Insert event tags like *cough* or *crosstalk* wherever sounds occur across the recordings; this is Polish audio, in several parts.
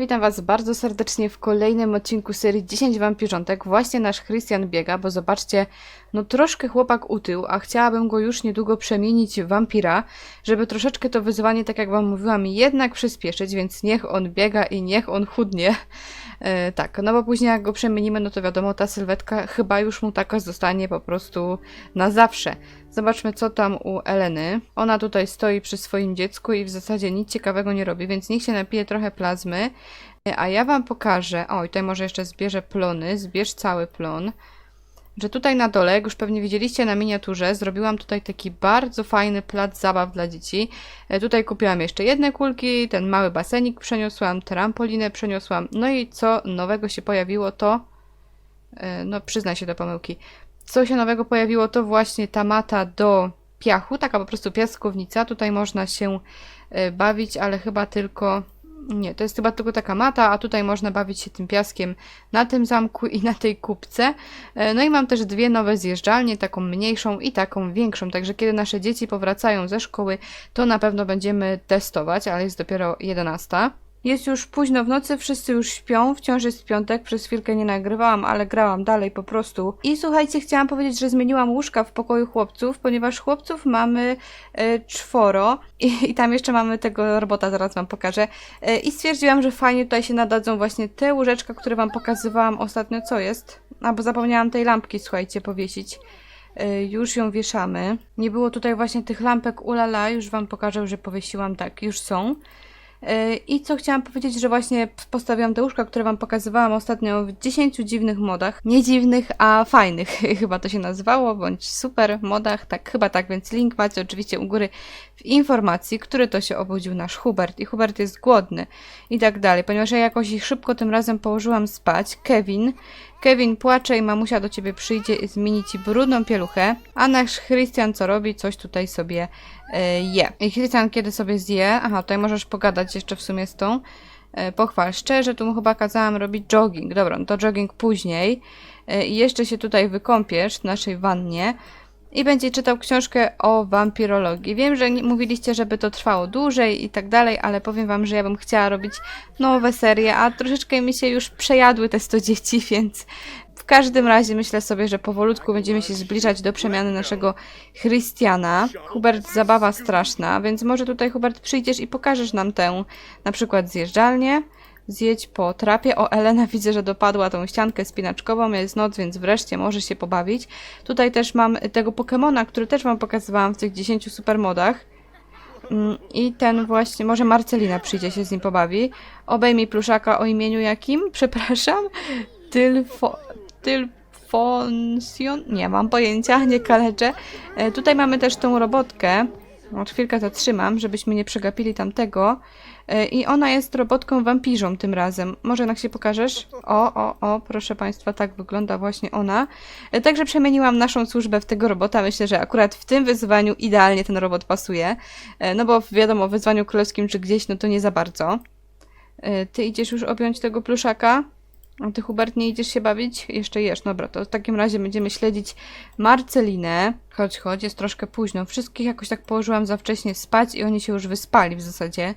Witam Was bardzo serdecznie w kolejnym odcinku serii 10 wampirzątek. Właśnie nasz Christian biega, bo zobaczcie, no troszkę chłopak utył, a chciałabym go już niedługo przemienić w wampira, żeby troszeczkę to wyzwanie, tak jak Wam mówiłam, jednak przyspieszyć, więc niech on biega i niech on chudnie. E, tak, no bo później jak go przemienimy, no to wiadomo, ta sylwetka chyba już mu taka zostanie po prostu na zawsze. Zobaczmy, co tam u Eleny. Ona tutaj stoi przy swoim dziecku i w zasadzie nic ciekawego nie robi, więc niech się napije trochę plazmy. A ja wam pokażę. O, i tutaj może jeszcze zbierze plony. Zbierz cały plon. Że tutaj na dole, jak już pewnie widzieliście na miniaturze, zrobiłam tutaj taki bardzo fajny plac zabaw dla dzieci. E, Tutaj kupiłam jeszcze jedne kulki, ten mały basenik przeniosłam, trampolinę przeniosłam. No i co nowego się pojawiło, to... e, No, przyznaj się do pomyłki. Co się nowego pojawiło, to właśnie ta mata do piachu, taka po prostu piaskownica. Tutaj można się e, bawić, ale chyba tylko... Nie, to jest chyba tylko taka mata, a tutaj można bawić się tym piaskiem na tym zamku i na tej kubce. E, No i mam też dwie nowe zjeżdżalnie, taką mniejszą i taką większą, także kiedy nasze dzieci powracają ze szkoły, to na pewno będziemy testować, ale jest dopiero 11. Jest już późno w nocy, wszyscy już śpią, wciąż jest piątek, przez chwilkę nie nagrywałam, ale grałam dalej po prostu. I słuchajcie, chciałam powiedzieć, że zmieniłam łóżka w pokoju chłopców, ponieważ chłopców mamy e, czworo i, i tam jeszcze mamy tego robota, zaraz wam pokażę. E, I stwierdziłam, że fajnie tutaj się nadadzą właśnie te łóżeczka, które wam pokazywałam ostatnio, co jest. A, bo zapomniałam tej lampki, słuchajcie, powiesić. E, Już ją wieszamy. Nie było tutaj właśnie tych lampek ulala, już wam pokażę, że powiesiłam, tak, już są. Yy, I co chciałam powiedzieć, że właśnie postawiłam te łóżka, które Wam pokazywałam ostatnio w 10 dziwnych modach. Nie dziwnych, a fajnych, *laughs* chyba to się nazywało, bądź super modach, tak, chyba tak, więc link macie oczywiście u góry w informacji, który to się obudził nasz Hubert. I Hubert jest głodny i tak dalej, ponieważ ja jakoś ich szybko tym razem położyłam spać. Kevin, Kevin płacze i mamusia do ciebie przyjdzie i zmieni ci brudną pieluchę, a nasz Christian co robi? Coś tutaj sobie e, je. I Christian kiedy sobie zje, aha, tutaj możesz pogadać jeszcze w sumie z tą, e, pochwal szczerze, tu mu chyba kazałam robić jogging, dobra, no to jogging później. E, i jeszcze się tutaj wykąpiesz w naszej wannie i będzie czytał książkę o wampirologii. Wiem, że mówiliście, żeby to trwało dłużej i tak dalej, ale powiem wam, że ja bym chciała robić nowe serie, a troszeczkę mi się już przejadły te 100 dzieci, *laughs* więc w każdym razie myślę sobie, że powolutku będziemy się zbliżać do przemiany naszego Christiana. Hubert, zabawa straszna, więc może tutaj Hubert przyjdziesz i pokażesz nam tę na przykład zjeżdżalnię. Zjedź po trapie. O, Elena *laughs* widzę, że dopadła tą ściankę spinaczkową. Jest noc, więc wreszcie może się pobawić. Tutaj też mam tego Pokemona, który też wam pokazywałam w tych 10 supermodach. Mm, I ten właśnie, może Marcelina przyjdzie się z nim pobawi. Obejmij pluszaka o imieniu jakim? *laughs* Przepraszam. Tylfo... Tylfonsion? Nie mam pojęcia, *laughs* nie kaleczę. E, tutaj mamy też tą robotkę. O, chwilkę zatrzymam, żebyśmy nie przegapili tamtego. E, I ona jest robotką wampirzą tym razem. Może jednak się pokażesz? O, o, o, proszę Państwa, tak wygląda właśnie ona. E, Także przemieniłam naszą służbę w tego robota. Myślę, że akurat w tym wyzwaniu idealnie ten robot pasuje. E, No bo wiadomo, w wyzwaniu królewskim czy gdzieś, no to nie za bardzo. Ty idziesz już objąć tego pluszaka? A ty, Hubert, nie idziesz się bawić? Jeszcze jesz. Dobra, to w takim razie będziemy śledzić Marcelinę. Chodź, chodź, jest troszkę późno. Wszystkich jakoś tak położyłam za wcześnie spać i oni się już wyspali w zasadzie.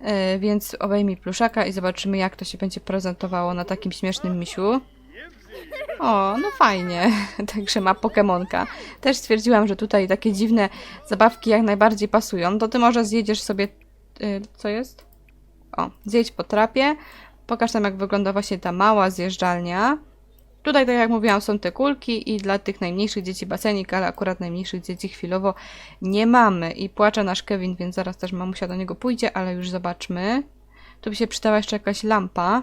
E, więc obejmij pluszaka i zobaczymy, jak to się będzie prezentowało na takim śmiesznym misiu. O, no fajnie. *laughs* Także ma Pokemonka. Też stwierdziłam, że tutaj takie dziwne zabawki jak najbardziej pasują. To ty może zjedziesz sobie... y, co jest? O, zjedź po trapie. Pokaż tam, jak wygląda właśnie ta mała zjeżdżalnia. Tutaj, tak jak mówiłam, są te kulki i dla tych najmniejszych dzieci basenik, ale akurat najmniejszych dzieci chwilowo nie mamy. I płacze nasz Kevin, więc zaraz też mamusia do niego pójdzie, ale już zobaczmy. Tu by się przydała jeszcze jakaś lampa.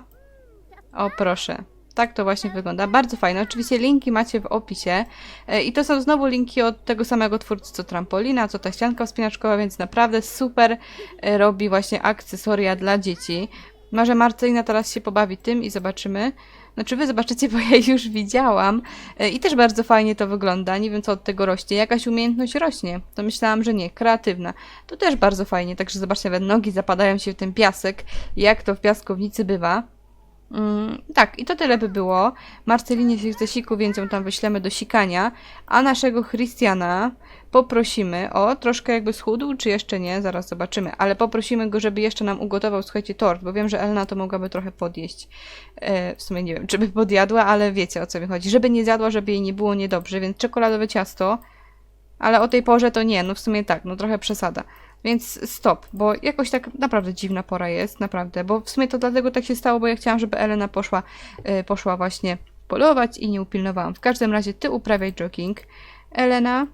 O, proszę. Tak to właśnie wygląda. Bardzo fajne. Oczywiście linki macie w opisie. E, I to są znowu linki od tego samego twórcy, co trampolina, co ta ścianka wspinaczkowa, więc naprawdę super e, robi właśnie akcesoria dla dzieci. Może Marcelina teraz się pobawi tym i zobaczymy. Znaczy wy zobaczycie, bo ja już widziałam E, i też bardzo fajnie to wygląda. Nie wiem, co od tego rośnie. Jakaś umiejętność rośnie. To myślałam, że nie. Kreatywna. To też bardzo fajnie. Także zobaczcie, nawet nogi zapadają się w ten piasek, jak to w piaskownicy bywa. Mm, tak, i to tyle by było. Marcelinie się chce siku, więc ją tam wyślemy do sikania. A naszego Christiana poprosimy o troszkę jakby schudł, czy jeszcze nie, zaraz zobaczymy. Ale poprosimy go, żeby jeszcze nam ugotował, słuchajcie, tort, bo wiem, że Elena to mogłaby trochę podjeść. E, w sumie nie wiem, czy by podjadła, ale wiecie o co mi chodzi. Żeby nie zjadła, żeby jej nie było niedobrze, więc czekoladowe ciasto. Ale o tej porze to nie, no w sumie tak, no trochę przesada. Więc stop, bo jakoś tak naprawdę dziwna pora jest, naprawdę, bo w sumie to dlatego tak się stało, bo ja chciałam, żeby Elena poszła, y, poszła właśnie polować i nie upilnowałam. W każdym razie ty uprawiaj jogging. Elena,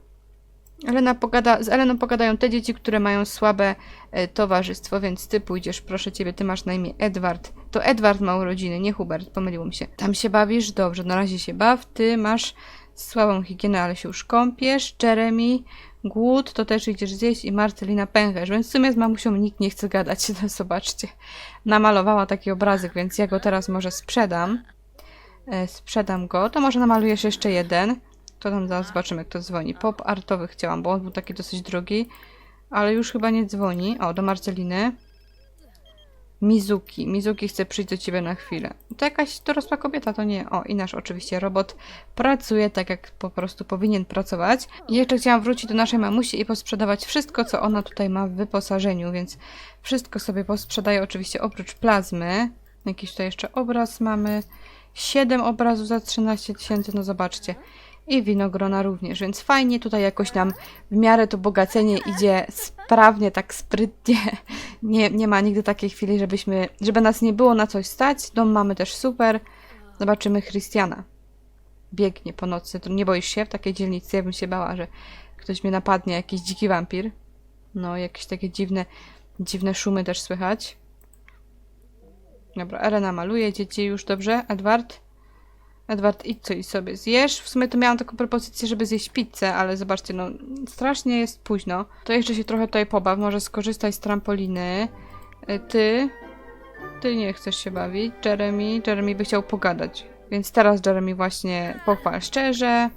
Elena pogada, z Eleną pogadają te dzieci, które mają słabe y, towarzystwo, więc ty pójdziesz, proszę ciebie, ty masz na imię Edward. To Edward ma urodziny, nie Hubert, pomyliło mi się. Tam się bawisz? Dobrze, na razie się baw, ty masz słabą higienę, ale się już kąpiesz. Jeremy, głód, to też idziesz zjeść i Marcelina pęcherz, więc w sumie z mamusią nikt nie chce gadać, *laughs* no zobaczcie. Namalowała taki obrazek, więc ja go teraz może sprzedam. E, sprzedam go, to może namalujesz jeszcze jeden. To tam zaraz zobaczymy, kto dzwoni. Pop artowy chciałam, bo on był taki dosyć drogi, ale już chyba nie dzwoni. O, do Marceliny. Mizuki. Mizuki chce przyjść do ciebie na chwilę. To jakaś dorosła kobieta, to nie. O, i nasz oczywiście robot pracuje tak, jak po prostu powinien pracować. I jeszcze chciałam wrócić do naszej mamusi i posprzedawać wszystko, co ona tutaj ma w wyposażeniu, więc wszystko sobie posprzedaję oczywiście oprócz plazmy. Jakiś tutaj jeszcze obraz mamy. 7 obrazów za 13 tysięcy, no zobaczcie. I winogrona również, więc fajnie tutaj jakoś nam w miarę to bogacenie idzie sprawnie, tak sprytnie. *laughs* Nie, nie ma nigdy takiej chwili, żebyśmy, żeby nas nie było na coś stać. Dom mamy też super. Zobaczymy Christiana. Biegnie po nocy. To nie boisz się w takiej dzielnicy? Ja bym się bała, że ktoś mnie napadnie, jakiś dziki wampir. No, jakieś takie dziwne, dziwne szumy też słychać. Dobra, Elena maluje dzieci już dobrze. Edward? Edward, idź co i sobie zjesz. W sumie to miałam taką propozycję, żeby zjeść pizzę, ale zobaczcie, no strasznie jest późno. To jeszcze się trochę tutaj pobaw, może skorzystaj z trampoliny. Y, Ty, ty nie chcesz się bawić. Jeremy, Jeremy by chciał pogadać. Więc teraz Jeremy właśnie pochwal szczerze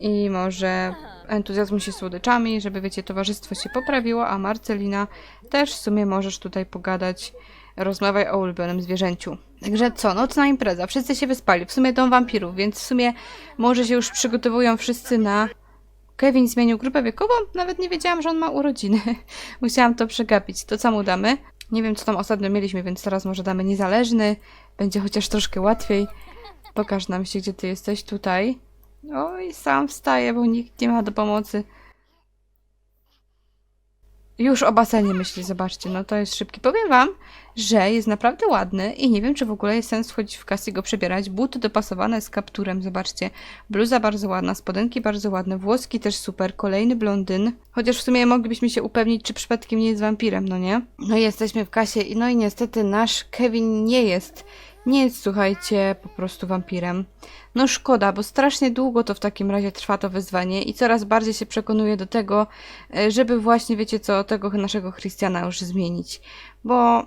i może entuzjazm się słodyczami, żeby wiecie, towarzystwo się poprawiło, a Marcelina też w sumie możesz tutaj pogadać rozmawiaj o ulubionym zwierzęciu. Także co, nocna impreza, wszyscy się wyspali, w sumie dom wampirów, więc w sumie może się już przygotowują wszyscy na... Kevin zmienił grupę wiekową? Nawet nie wiedziałam, że on ma urodziny. *laughs* Musiałam to przegapić. To co mu damy? Nie wiem, co tam ostatnio mieliśmy, więc teraz może damy niezależny. Będzie chociaż troszkę łatwiej. Pokaż nam się, gdzie ty jesteś. Tutaj. Oj, sam wstaję, bo nikt nie ma do pomocy. Już o basenie myśli, zobaczcie, no to jest szybki. Powiem wam, że jest naprawdę ładny i nie wiem, czy w ogóle jest sens wchodzić w kasę i go przebierać. Buty dopasowane z kapturem, zobaczcie. Bluza bardzo ładna, spodenki bardzo ładne, włoski też super, kolejny blondyn. Chociaż w sumie moglibyśmy się upewnić, czy przypadkiem nie jest wampirem, no nie? No i jesteśmy w kasie i no i niestety nasz Kevin nie jest nie jest, słuchajcie, po prostu wampirem. No szkoda, bo strasznie długo to w takim razie trwa to wyzwanie i coraz bardziej się przekonuję do tego, e, żeby właśnie, wiecie co, tego naszego Christiana już zmienić. Bo,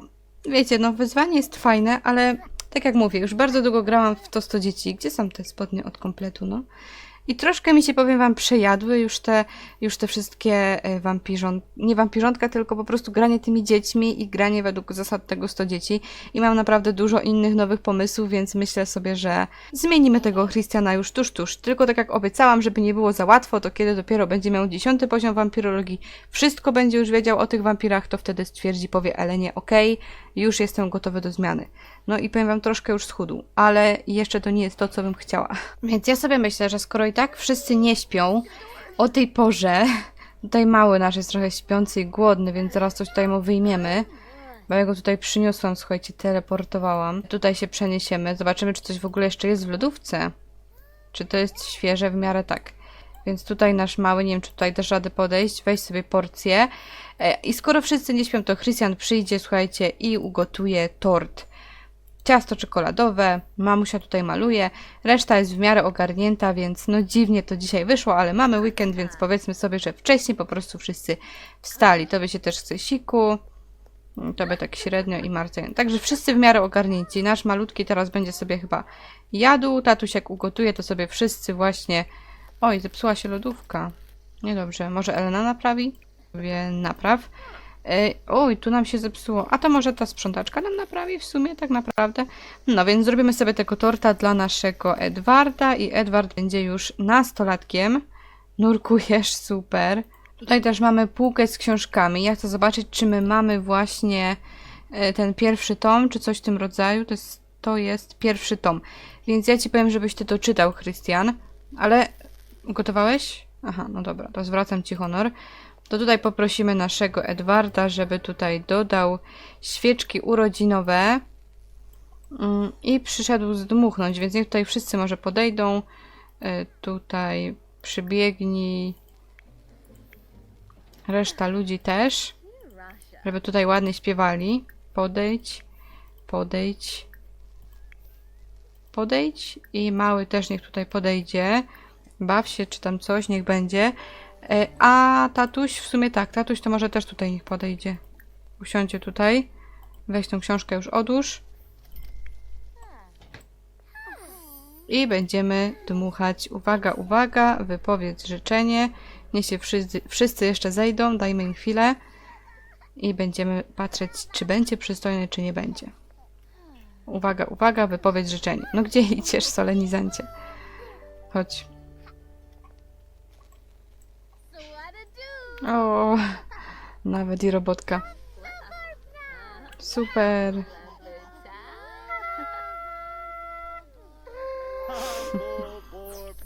wiecie, no wyzwanie jest fajne, ale tak jak mówię, już bardzo długo grałam w to 100 dzieci. Gdzie są te spodnie od kompletu, no? I troszkę mi się, powiem wam, przejadły już te, już te wszystkie e, wampirząt, nie wampirzątka, tylko po prostu granie tymi dziećmi i granie według zasad tego 100 dzieci. I mam naprawdę dużo innych nowych pomysłów, więc myślę sobie, że zmienimy tego Christiana już tuż, tuż. Tylko tak jak obiecałam, żeby nie było za łatwo, to kiedy dopiero będzie miał 10 poziom wampirologii, wszystko będzie już wiedział o tych wampirach, to wtedy stwierdzi, powie Elenie, okej, już jestem gotowy do zmiany. No i powiem wam, troszkę już schudł, ale jeszcze to nie jest to, co bym chciała. Więc ja sobie myślę, że skoro i tak wszyscy nie śpią o tej porze, tutaj mały nasz jest trochę śpiący i głodny, więc zaraz coś tutaj mu wyjmiemy. Bo ja go tutaj przyniosłam, słuchajcie, teleportowałam. Tutaj się przeniesiemy, zobaczymy, czy coś w ogóle jeszcze jest w lodówce. Czy to jest świeże? W miarę tak. Więc tutaj nasz mały, nie wiem, czy tutaj dasz rady podejść, weź sobie porcję. E, I skoro wszyscy nie śpią, to Christian przyjdzie, słuchajcie, i ugotuje tort ciasto czekoladowe, mamusia tutaj maluje, reszta jest w miarę ogarnięta, więc no dziwnie to dzisiaj wyszło, ale mamy weekend, więc powiedzmy sobie, że wcześniej po prostu wszyscy wstali. Tobie się też chce siku, tobie tak średnio i Marcin. Także wszyscy w miarę ogarnięci. Nasz malutki teraz będzie sobie chyba jadł, tatuś jak ugotuje, to sobie wszyscy właśnie... Oj, zepsuła się lodówka. Niedobrze, może Elena naprawi? Napraw. E, oj, tu nam się zepsuło. A to może ta sprzątaczka nam naprawi w sumie tak naprawdę? No więc zrobimy sobie tego torta dla naszego Edwarda i Edward będzie już nastolatkiem. Nurkujesz, super. Tutaj też mamy półkę z książkami. Ja chcę zobaczyć, czy my mamy właśnie e, ten pierwszy tom, czy coś w tym rodzaju. To jest, to jest pierwszy tom. Więc ja ci powiem, żebyś ty to czytał, Christian. Ale gotowałeś? Aha, no dobra, to zwracam ci honor. To tutaj poprosimy naszego Edwarda, żeby tutaj dodał świeczki urodzinowe mm, i przyszedł zdmuchnąć, więc niech tutaj wszyscy może podejdą. E, Tutaj przybiegnij. Reszta ludzi też, żeby tutaj ładnie śpiewali. Podejdź, podejdź, podejdź i mały też niech tutaj podejdzie. Baw się, czy tam coś, niech będzie. E, A tatuś, w sumie tak, tatuś to może też tutaj niech podejdzie. Usiądzie tutaj. Weź tą książkę już odłóż. I będziemy dmuchać. Uwaga, uwaga, wypowiedz życzenie. Niech się wszyscy, wszyscy jeszcze zejdą, dajmy im chwilę. I będziemy patrzeć, czy będzie przystojny, czy nie będzie. Uwaga, uwaga, wypowiedz życzenie. No gdzie idziesz, solenizancie? Chodź. O, nawet i robotka. Super.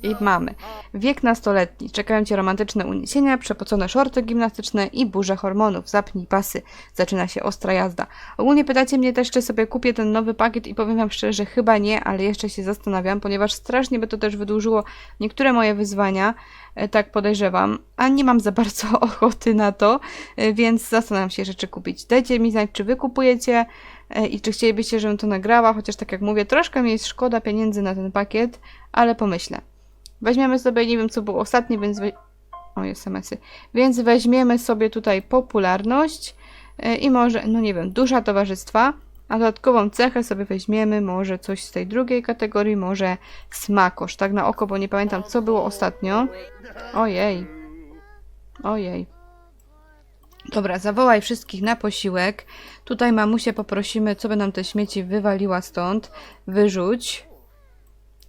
I mamy. Wiek nastoletni. Czekają cię romantyczne uniesienia, przepocone szorty gimnastyczne i burze hormonów. Zapnij pasy. Zaczyna się ostra jazda. Ogólnie pytacie mnie też, czy sobie kupię ten nowy pakiet i powiem wam szczerze, że chyba nie, ale jeszcze się zastanawiam, ponieważ strasznie by to też wydłużyło niektóre moje wyzwania, e, tak podejrzewam, a nie mam za bardzo *laughs* ochoty na to, e, więc zastanawiam się, czy kupić. Dajcie mi znać, czy wy kupujecie e, i czy chcielibyście, żebym to nagrała, chociaż tak jak mówię, troszkę mi jest szkoda pieniędzy na ten pakiet, ale pomyślę. Weźmiemy sobie, nie wiem co było ostatnie, więc. We... O, SMS-y. Więc weźmiemy sobie tutaj popularność e, i może, no nie wiem, dusza towarzystwa. A dodatkową cechę sobie weźmiemy, może coś z tej drugiej kategorii, może smakosz, tak na oko, bo nie pamiętam co było ostatnio. Ojej. Ojej. Dobra, zawołaj wszystkich na posiłek. Tutaj mamusię poprosimy, co by nam te śmieci wywaliła stąd. Wyrzuć.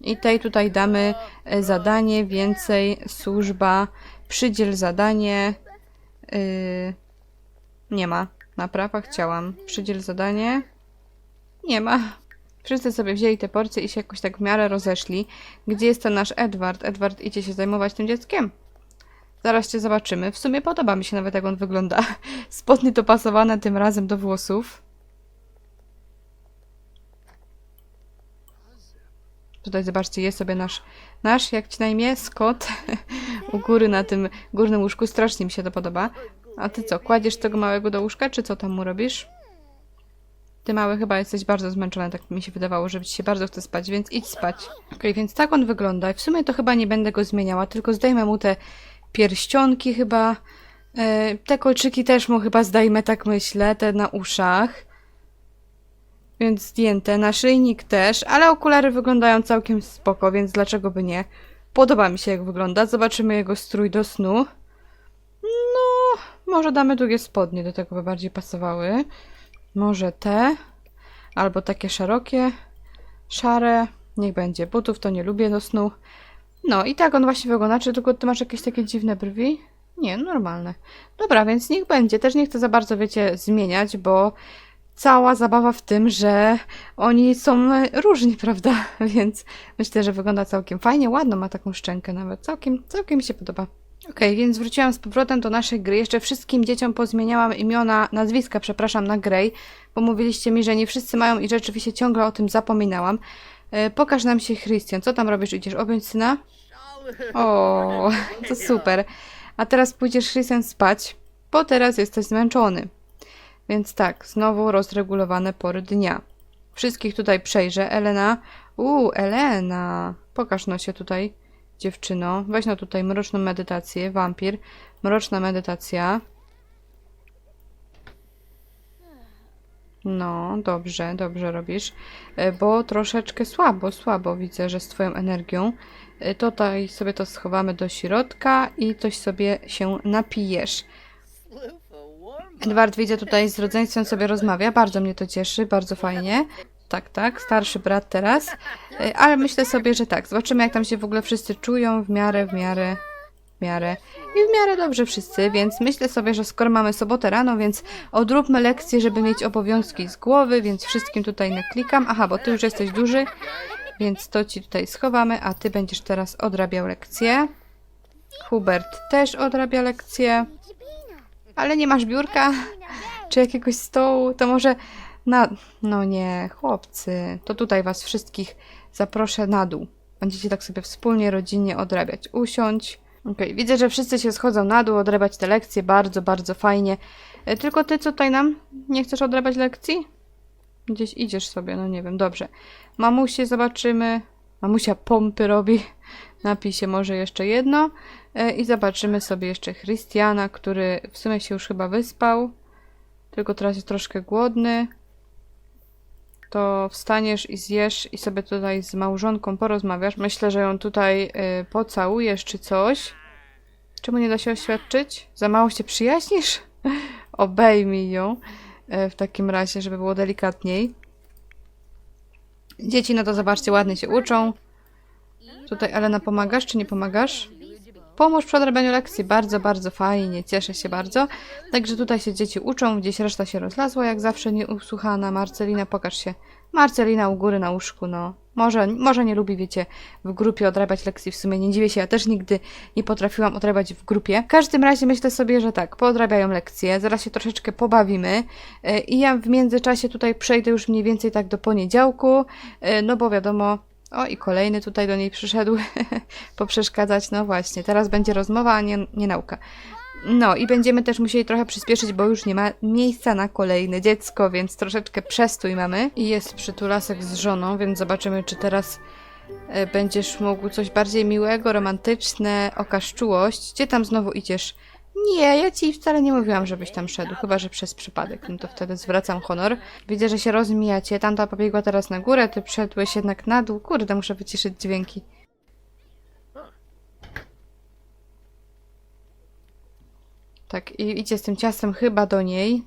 I tej tutaj damy e, zadanie, więcej, służba, przydziel zadanie. Yy, nie ma. Naprawa chciałam. Przydziel zadanie. Nie ma. Wszyscy sobie wzięli te porcje i się jakoś tak w miarę rozeszli. Gdzie jest ten nasz Edward? Edward idzie się zajmować tym dzieckiem. Zaraz cię zobaczymy. W sumie podoba mi się nawet jak on wygląda. *laughs* Spodnie to pasowane tym razem do włosów. Tutaj zobaczcie, jest sobie nasz, nasz, jak ci na imię, Scott, *laughs* u góry na tym górnym łóżku. Strasznie mi się to podoba. A ty co, kładziesz tego małego do łóżka, czy co tam mu robisz? Ty mały chyba jesteś bardzo zmęczony, tak mi się wydawało, że ci się bardzo chce spać, więc idź spać. Okej, więc tak on wygląda. W sumie to chyba nie będę go zmieniała, tylko zdejmę mu te pierścionki chyba. E, te kolczyki też mu chyba zdejmę, tak myślę, te na uszach. Więc zdjęte, naszyjnik też, ale okulary wyglądają całkiem spoko, więc dlaczego by nie? Podoba mi się jak wygląda. Zobaczymy jego strój do snu. No, może damy długie spodnie, do tego by bardziej pasowały. Może te, albo takie szerokie, szare. Niech będzie. Butów to nie lubię do snu. No i tak on właśnie wygląda. Czy tylko ty masz jakieś takie dziwne brwi? Nie, normalne. Dobra, więc niech będzie. Też nie chcę za bardzo, wiecie, zmieniać, bo cała zabawa w tym, że oni są różni, *laughs* prawda? Więc myślę, że wygląda całkiem fajnie, ładno ma taką szczękę nawet. Całkiem, całkiem mi się podoba. Okej, więc wróciłam z powrotem do naszej gry. Jeszcze wszystkim dzieciom pozmieniałam imiona, nazwiska, przepraszam, na Grey, bo mówiliście mi, że nie wszyscy mają i rzeczywiście ciągle o tym zapominałam. E, pokaż nam się, Christian, co tam robisz? Idziesz objąć syna? O, to super. A teraz pójdziesz, Christian, spać, bo teraz jesteś zmęczony. Więc tak, znowu rozregulowane pory dnia. Wszystkich tutaj przejrzę. Elena. Uuu, Elena. Pokaż no się tutaj, dziewczyno. Weź no tutaj mroczną medytację. Wampir. Mroczna medytacja. No, dobrze, dobrze robisz. E, Bo troszeczkę słabo, słabo widzę, że z twoją energią. E, Tutaj sobie to schowamy do środka i coś sobie się napijesz. Edward widzę tutaj z rodzeństwem sobie rozmawia, bardzo mnie to cieszy, bardzo fajnie. Tak, tak, starszy brat teraz. Y, Ale myślę sobie, że tak, zobaczymy jak tam się w ogóle wszyscy czują, w miarę, w miarę, w miarę. I w miarę dobrze wszyscy, więc myślę sobie, że skoro mamy sobotę rano, więc odróbmy lekcję, żeby mieć obowiązki z głowy, więc wszystkim tutaj naklikam. Aha, bo ty już jesteś duży, więc to ci tutaj schowamy, a ty będziesz teraz odrabiał lekcję. Hubert też odrabia lekcję. Ale nie masz biurka? Czy jakiegoś stołu? To może na... No nie, chłopcy. To tutaj was wszystkich zaproszę na dół. Będziecie tak sobie wspólnie, rodzinnie odrabiać. Usiądź. Okej, widzę, że wszyscy się schodzą na dół, odrabiać te lekcje. Bardzo, bardzo fajnie. E, Tylko ty co tutaj nam? Nie chcesz odrabiać lekcji? Gdzieś idziesz sobie, no nie wiem, dobrze. Mamusie zobaczymy. Mamusia pompy robi. Napij się może jeszcze jedno. E, I zobaczymy sobie jeszcze Christiana, który w sumie się już chyba wyspał. Tylko teraz jest troszkę głodny. To wstaniesz i zjesz i sobie tutaj z małżonką porozmawiasz. Myślę, że ją tutaj y, pocałujesz czy coś. Czemu nie da się oświadczyć? Za mało się przyjaźnisz? *laughs* Obejmij ją y, w takim razie, żeby było delikatniej. Dzieci, no to zobaczcie, ładnie się uczą. Tutaj, Elena, pomagasz czy nie pomagasz? Pomóż przy odrabianiu lekcji. Bardzo, bardzo fajnie. Cieszę się bardzo. Także tutaj się dzieci uczą, gdzieś reszta się rozlazła, jak zawsze nieusłuchana. Marcelina, pokaż się. Marcelina u góry na łóżku, no. Może, może nie lubi, wiecie, w grupie odrabiać lekcji. W sumie nie dziwię się, ja też nigdy nie potrafiłam odrabiać w grupie. W każdym razie myślę sobie, że tak, poodrabiają lekcje, zaraz się troszeczkę pobawimy e, i ja w międzyczasie tutaj przejdę już mniej więcej tak do poniedziałku, e, no bo wiadomo, o, i kolejny tutaj do niej przyszedł *laughs* poprzeszkadzać. No właśnie, teraz będzie rozmowa, a nie, nie nauka. No i będziemy też musieli trochę przyspieszyć, bo już nie ma miejsca na kolejne dziecko, więc troszeczkę przestój mamy. I jest przytulasek z żoną, więc zobaczymy, czy teraz e, będziesz mógł coś bardziej miłego, romantyczne, okaż czułość. Gdzie tam znowu idziesz? Nie, ja ci wcale nie mówiłam, żebyś tam szedł, chyba że przez przypadek. No to wtedy zwracam honor. Widzę, że się rozmijacie. Tamta pobiegła teraz na górę, ty wszedłeś jednak na dół. Kurde, muszę wyciszyć dźwięki. Tak, i idzie z tym ciastem chyba do niej.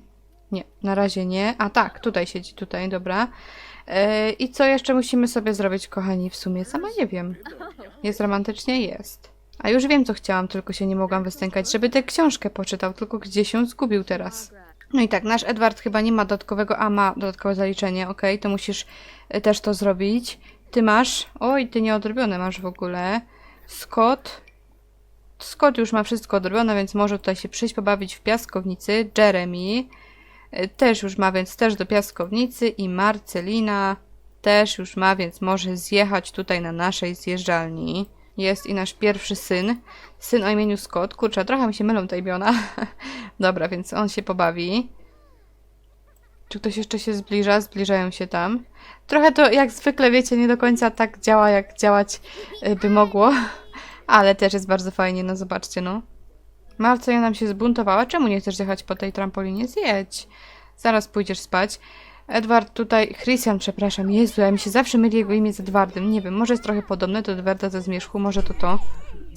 Nie, na razie nie. A tak, tutaj siedzi, tutaj, dobra. E, I co jeszcze musimy sobie zrobić, kochani, w sumie? Sama nie wiem. Jest romantycznie? Jest. A już wiem, co chciałam, tylko się nie mogłam wystękać, żeby tę książkę poczytał, tylko gdzie się zgubił teraz. No i tak, nasz Edward chyba nie ma dodatkowego, a ma dodatkowe zaliczenie, ok, to musisz e, też to zrobić. Ty masz, oj, ty nieodrobione masz w ogóle. Scott, Scott już ma wszystko odrobione, więc może tutaj się przyjść pobawić w piaskownicy. Jeremy e, też już ma, więc też do piaskownicy i Marcelina też już ma, więc może zjechać tutaj na naszej zjeżdżalni. Jest i nasz pierwszy syn, syn o imieniu Scott. Kurczę, trochę mi się mylą te imiona. *laughs* Dobra, więc on się pobawi. Czy ktoś jeszcze się zbliża? Zbliżają się tam. Trochę to jak zwykle, wiecie, nie do końca tak działa, jak działać y, by mogło. *laughs* Ale też jest bardzo fajnie, no zobaczcie, no. Marcelia nam się zbuntowała. Czemu nie chcesz jechać po tej trampolinie? Zjedź. Zaraz pójdziesz spać. Edward tutaj, Christian, przepraszam, Jezu, ja mi się zawsze myli jego imię z Edwardem. Nie wiem, może jest trochę podobne do Edwarda ze Zmierzchu, może to to.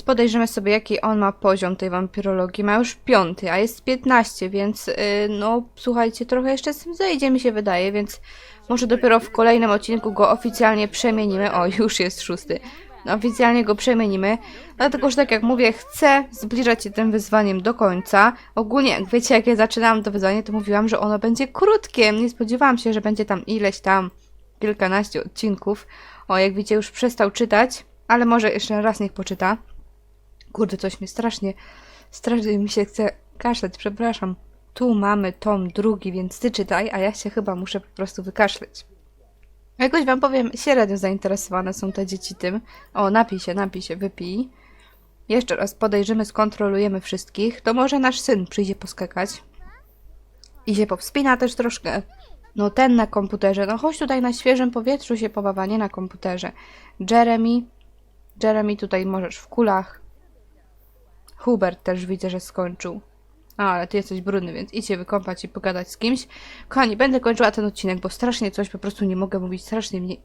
Podejrzymy sobie, jaki on ma poziom tej wampirologii. Ma już piąty, a jest 15, więc yy, no, słuchajcie, trochę jeszcze z tym zejdzie, mi się wydaje, więc może dopiero w kolejnym odcinku go oficjalnie przemienimy. O, już jest szósty. Oficjalnie go przemienimy, dlatego że tak jak mówię, chcę zbliżać się tym wyzwaniem do końca. Ogólnie, jak wiecie, jak ja zaczynałam to wyzwanie, to mówiłam, że ono będzie krótkie. Nie spodziewałam się, że będzie tam ileś tam, kilkanaście odcinków. O, jak widzicie, już przestał czytać, ale może jeszcze raz niech poczyta. Kurde, coś mi strasznie, strasznie mi się chce kaszleć, przepraszam. Tu mamy tom drugi, więc ty czytaj, a ja się chyba muszę po prostu wykaszleć. Jakoś wam powiem, średnio zainteresowane są te dzieci tym. O, napij się, napij się, wypij. Jeszcze raz podejrzymy, skontrolujemy wszystkich. To może nasz syn przyjdzie poskakać. I się powspina też troszkę. No ten na komputerze. No chodź tutaj na świeżym powietrzu się pobawa, nie na komputerze. Jeremy. Jeremy tutaj możesz w kulach. Hubert też widzę, że skończył. A, ale ty jesteś brudny, więc idź się wykąpać i pogadać z kimś. Kochani, będę kończyła ten odcinek, bo strasznie coś po prostu nie mogę mówić, strasznie mnie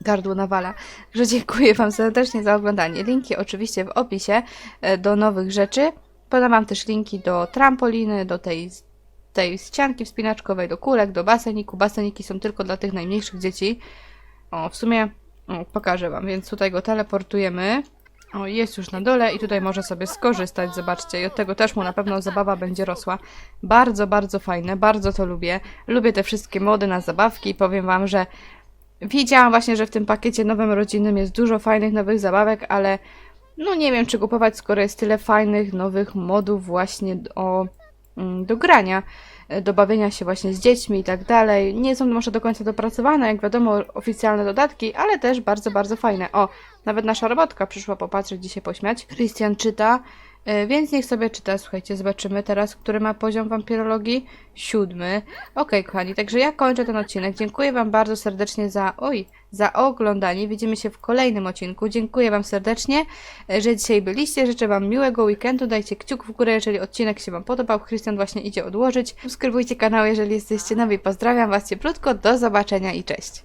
gardło nawala. Także dziękuję Wam serdecznie za oglądanie. Linki oczywiście w opisie e, do nowych rzeczy. Podam Wam też linki do trampoliny, do tej tej ścianki wspinaczkowej do kulek, do baseniku. Baseniki są tylko dla tych najmniejszych dzieci. O, w sumie o, pokażę Wam, więc tutaj go teleportujemy. O, jest już na dole i tutaj może sobie skorzystać, zobaczcie. I od tego też mu na pewno zabawa będzie rosła. Bardzo, bardzo fajne, bardzo to lubię. Lubię te wszystkie mody na zabawki i powiem Wam, że Wiedziałam właśnie, że w tym pakiecie nowym rodzinnym jest dużo fajnych nowych zabawek, ale no nie wiem, czy kupować, skoro jest tyle fajnych nowych modów właśnie do, mm, do grania, do bawienia się właśnie z dziećmi i tak dalej. Nie są może do końca dopracowane, jak wiadomo, oficjalne dodatki, ale też bardzo, bardzo fajne. O, nawet nasza robotka przyszła popatrzeć, dzisiaj pośmiać. Christian czyta, więc niech sobie czyta. Słuchajcie, zobaczymy teraz, który ma poziom wampirologii. Siódmy. Okej, kochani, także ja kończę ten odcinek. Dziękuję Wam bardzo serdecznie za, oj, za oglądanie. Widzimy się w kolejnym odcinku. Dziękuję Wam serdecznie, e, że dzisiaj byliście. Życzę Wam miłego weekendu. Dajcie kciuk w górę, jeżeli odcinek się Wam podobał. Christian właśnie idzie odłożyć. Subskrybujcie kanał, jeżeli jesteście nowi. Pozdrawiam Was cieplutko. Do zobaczenia i cześć.